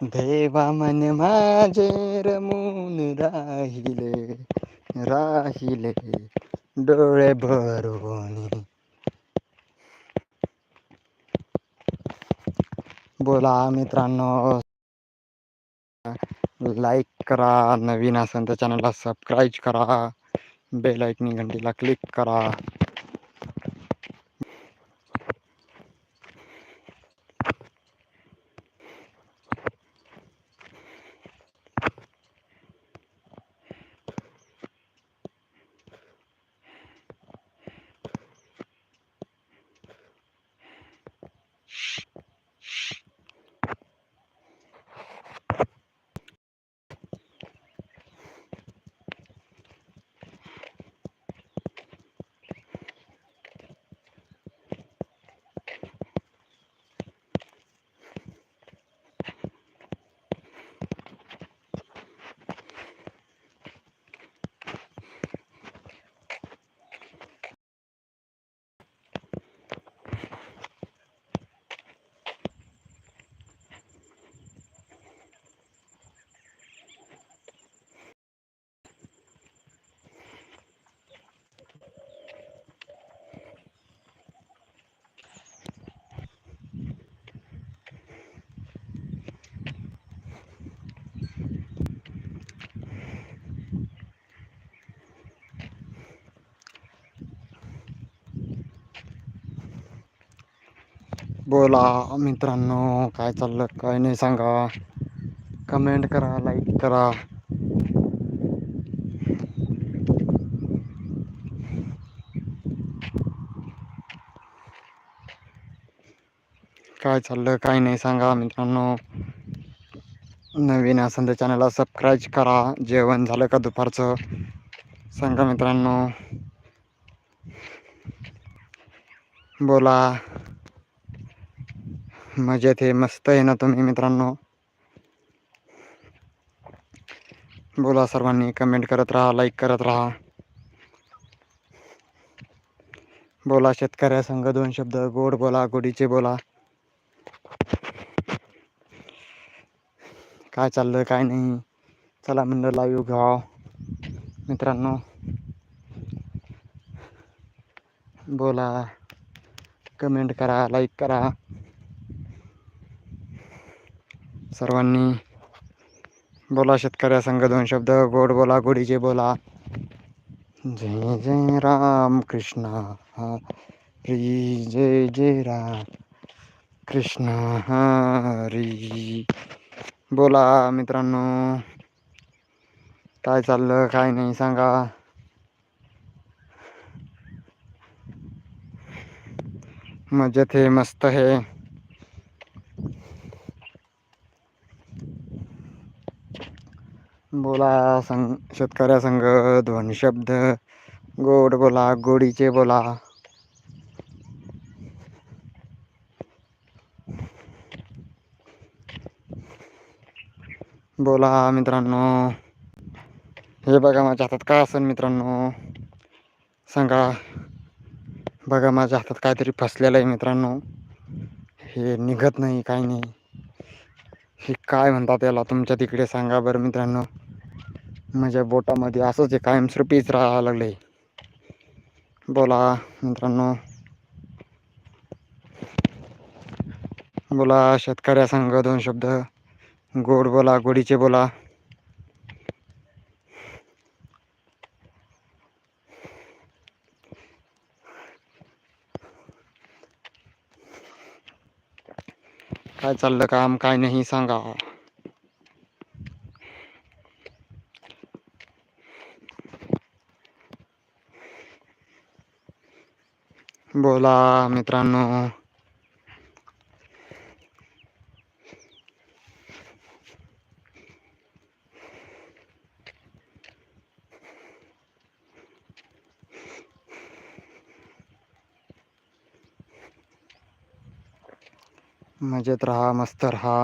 देवा मन माझे रमून राहिले राहिले डोळे भरून. बोला मित्रांनो लाईक करा नवीन असेल तर चॅनलला सबस्क्राईब करा बेल आयकनी घंटीला क्लिक करा. बोला मित्रांनो काय चाललं? काय नाही सांगा. कमेंट करा लाईक करा. काय चाललं? काय नाही सांगा मित्रांनो. नवीन असं तर चॅनलला सबस्क्राईब करा. जेवण झालं का दुपारचं? सांगा मित्रांनो. बोला. मजेत आहे मस्त आहे ना तुम्ही मित्रांनो? बोला सर्वांनी कमेंट करत राहा लाईक करत राहा. बोला शेतकऱ्या संघ दोन शब्द गोड बोला गोडीचे बोला. काय चाललं काय नाही. चला म्हणलं लाईव्ह घ्याव. मित्रांनो बोला. कमेंट करा लाईक करा. सर्वांनी बोला शेतकऱ्या संघ दोन शब्द गोड बोला गोडीचे बोला. जय जय राम कृष्ण हरी जय जय राम कृष्ण हरी. बोला मित्रांनो काय चाललं काय नाही सांगा. मजेत आहे मस्त आहे. बोला संग शेतकऱ्या संघ दोन शब्द गोड बोला गोडीचे बोला. बोला मित्रांनो. हे बघा माझ्या हातात काय असेल मित्रांनो. सांगा. बघा माझ्या हातात काहीतरी फसलेलं आहे मित्रांनो. हे निघत नाही काही नाही. हे काय म्हणतात याला? तुमच्या तिकडे सांगा बरं मित्रांनो. माझ्या बोटामध्ये असंच हे कायमस्वरूपीच राहायला लागले बोला मित्रांनो. बोला शेतकऱ्या संघ दोन शब्द. गोड बोला गोडीचे बोला. काय चाललं काम काय नाही सांगा. बोला मित्रांनो. मजेत राहा मस्त राहा.